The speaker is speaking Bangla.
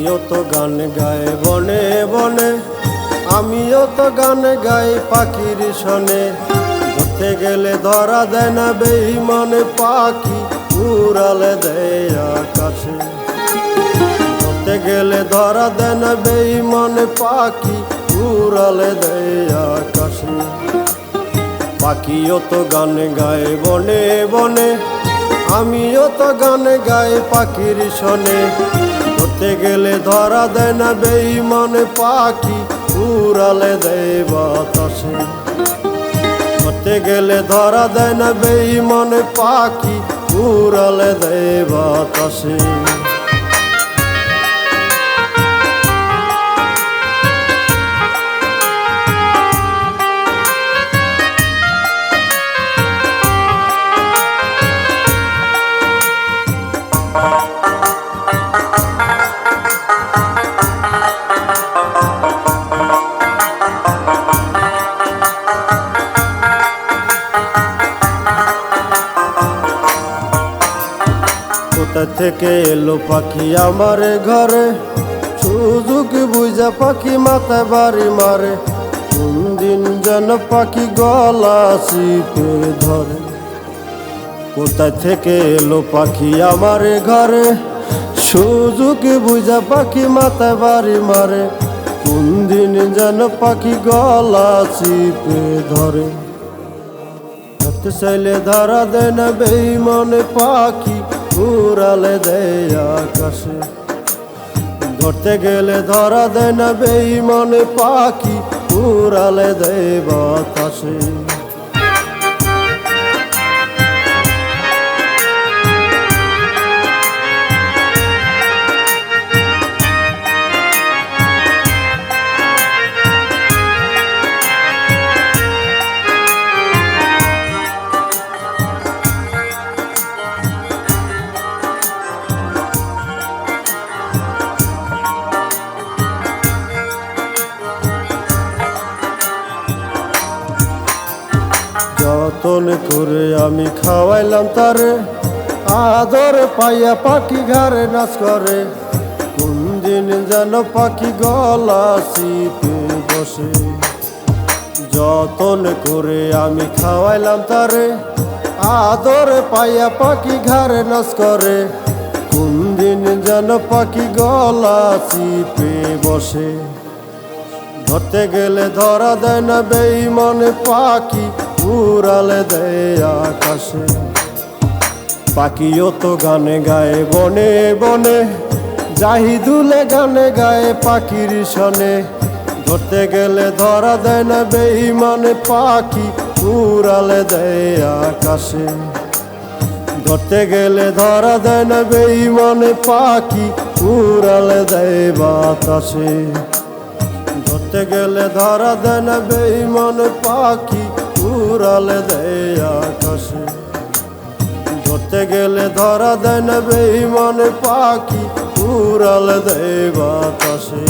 পাখিও তো গান গায় বনে বনে, আমিও তো গান গাই পাখির শনে ধরতে গেলে ধরা দেয় না বেইমানে পাখি, উড়ালে দেয় আকাশে। ধরতে গেলে ধরা দেয় না বেইমানে পাখি, উড়ালে দেয় আকাশে। পাখিও তো গান গায় বনে বনে, আমিও তো গান গাই পাখির শনে ধরতে গেলে ধরা দেয় না বেইমানে পাখি, উড়ালে দেয় বাতাসে। ধরতে গেলে ধরা দেয় না বেইমানে পাখি, উড়ালে দেয় বাতাসে। কোথা থেকে এলো পাখি আমার ঘরে। সুযোগ বুঝা পাখি মাথায় বাড়ি মারে। কোন দিন যেন পাখি গলা চিপে ধরে। কোথা থেকে এলো পাখি আমার ঘরে? সুযোগ বুঝা পাখি মাথায় বাড়ি মারে। কোন দিন যেন পাখি গলা চিপে ধরে। ধরা দেয় না বেইমনে পাখি। উড়ালে দেয় আকাশে। ধরতে গেলে ধরা দেয় না বেইমনে পাখি উড়ালে দেয় বাতাসে। যতন করে আমি খাওয়াইলাম তারে। আদর পাইয়া পাখি ঘরে নাচ করে। কোন দিন যেন পাখি গলা চিপে বসে। যতন করে আমি খাওয়াইলাম তারে। আদর পাইয়া পাখি ঘরে নাচ করে। কোন দিন যেন পাখি গলা চিপে বসে। ধরতে গেলে ধরা দেয় না বেই মনে পাখি। উড়ালে দেয় আকাশে। পাখিও তো গানে গায়ে, বনে বনে। জাহিদুলে গানে গায়ে পাখির শনে। ধরতে গেলে ধরা দেয় না বেইমানে পাখি, উড়ালে দেয় আকাশে। ধরতে গেলে ধরা দেয় না বেইমানে পাখি, উড়ালে দেয় বাতাসে। ধরতে গেলে ধরা দেয় না বেইমানে পাখি উড়ালে দেয় আকাশে। ধরতে গেলে ধরা দেয় না বেইমানে পাখি উড়ালে দেয় বাতাসে।